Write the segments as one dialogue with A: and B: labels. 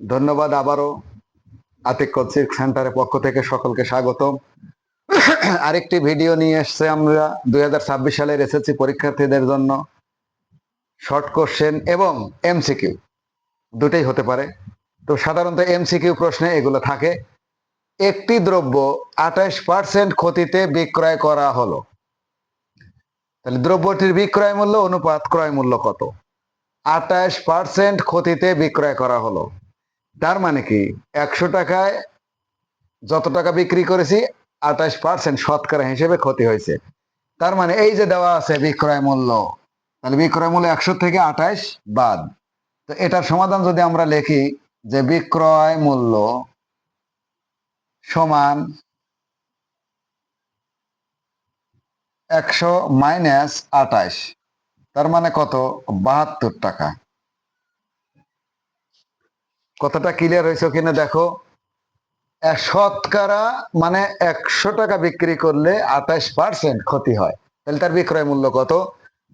A: ধন্যবাদ আবারও আতিক কোচিং সেন্টারের পক্ষ থেকে সকলকে স্বাগতম। আরেকটি ভিডিও নিয়ে এসছে আমরা। দুই সালের এসএসসি পরীক্ষার্থীদের জন্য শর্ট কোশ্চেন এবং এমসিকিউ। দুটোই হতে পারে। তো সাধারণত এমসিকিউ প্রশ্নে এগুলো থাকে। একটি দ্রব্য আঠাশ পার্সেন্ট ক্ষতিতে বিক্রয় করা হলো। তাহলে দ্রব্যটির বিক্রয় মূল্য অনুপাত ক্রয় মূল্য কত? আঠাশ পার্সেন্ট ক্ষতিতে বিক্রয় করা হলো। তার মানে কি? একশো টাকায় যত টাকা বিক্রি করেছি, আঠাশ পার্সেন্ট শতকরা হিসেবে ক্ষতি হয়েছে। তার মানে এই যে দেওয়া আছে বিক্রয় মূল্য, তাহলে বিক্রয় মূল্য একশো থেকে আঠাশ বাদ। তো এটার সমাধান যদি আমরা লিখি যে বিক্রয় মূল্য সমান একশো মাইনাস আঠাশ, তার মানে কত? বাহাত্তর টাকা। কতটা ক্লিয়ার হয়েছে কিনা দেখো। শতকরা মানে একশো টাকা বিক্রি করলে আঠাশ পার্সেন্ট ক্ষতি হয়। তাহলে তার বিক্রয় মূল্য কত?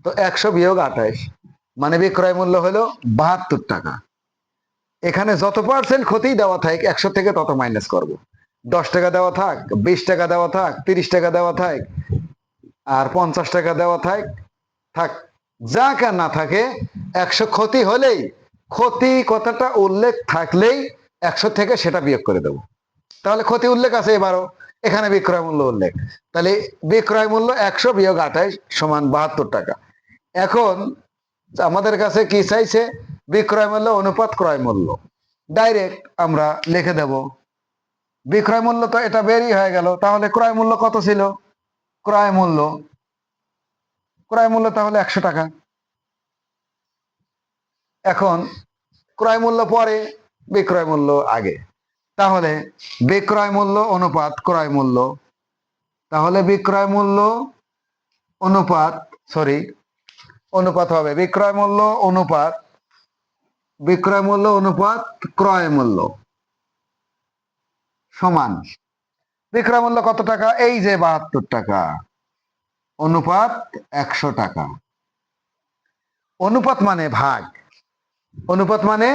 A: তো একশো বিয়োগ আঠাশ। মানে বিক্রয় মূল্য হলো বাহাত্তর টাকা। এখানে যত পার্সেন্ট ক্ষতি দেওয়া থাক, একশো থেকে তত মাইনাস করব। দশ টাকা দেওয়া থাক, বিশ টাকা দেওয়া থাক, তিরিশ টাকা দেওয়া থাক, আর পঞ্চাশ টাকা দেওয়া থাক থাক, যা কেন না থাকে, একশো ক্ষতি হলেই ক্ষতি কথাটা উল্লেখ থাকলেই একশো থেকে সেটা বিয়োগ করে দেবো। তাহলে ক্ষতি উল্লেখ আছে এবারও, এখানে বিক্রয় মূল্য উল্লেখ। তাহলে বিক্রয় মূল্য একশো বিয়োগ আঠাইশ সমান বাহাত্তর টাকা। এখন আমাদের কাছে কি চাইছে? বিক্রয় মূল্য অনুপাত ক্রয় মূল্য। ডাইরেক্ট আমরা লিখে দেব। বিক্রয় মূল্য তো এটা বেরিয়ে হয়ে গেল, তাহলে ক্রয় মূল্য কত ছিল? ক্রয় মূল্য। ক্রয় মূল্য তাহলে একশো টাকা। এখন ক্রয় মূল্য পরে, বিক্রয় মূল্য আগে। তাহলে বিক্রয় মূল্য অনুপাত ক্রয় মূল্য। তাহলে বিক্রয় মূল্য অনুপাত সরি অনুপাত হবে। বিক্রয় মূল্য অনুপাত, বিক্রয় মূল্য অনুপাত ক্রয় মূল্য সমান। বিক্রয় মূল্য কত টাকা? এই যে বাহাত্তর টাকা। অনুপাত একশো টাকা। অনুপাত মানে ভাগ। অনুপাত মানে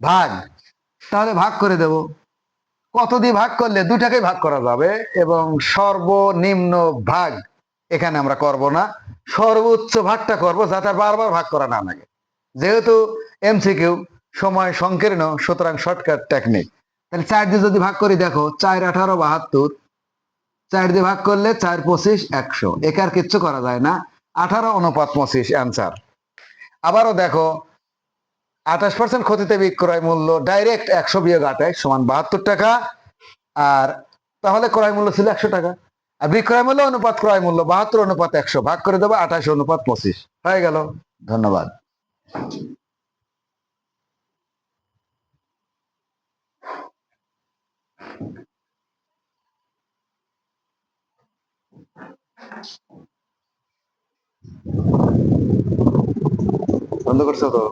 A: ভাগ। তাহলে ভাগ করে দেব। কত দিয়ে ভাগ করলে? দুটাকে ভাগ করা যাবে এবং সর্বনিম্ন ভাগ এখানে আমরা করব না। সর্বোচ্চ ভাগটা করব যাতে বারবার ভাগ করা না লাগে। যেহেতু এমসিকিউ সময় সংকীর্ণ, সুতরাং শর্টকাট টেকনিক তাহলে চার দিয়ে যদি ভাগ করি, দেখো, চার, আঠারো, বাহাত্তর। চার দিয়ে ভাগ করলে চার, পঁচিশ, একশো। একে আর কিচ্ছু করা যায় না। আঠারো অনুপাত পঁচিশ অ্যান্সার আবারও দেখো আঠাশ পার্সেন্ট ক্ষতিতে বিক্রয় মূল্য ডাইরেক্ট একশো বিয়োগ আঠাশ সমান বাহাত্তর টাকা। আর তাহলে ক্রয় মূল্য ছিল একশো টাকা। আর বিক্রয় মূল্য অনুপাত ক্রয় মূল্য বাহাত্তর, অনুপাত একশো। ভাগ করে দেবো আঠাশ, অনুপাত পঁচিশ। হয়ে গেল। ধন্যবাদ। বন্ধ করছ তো?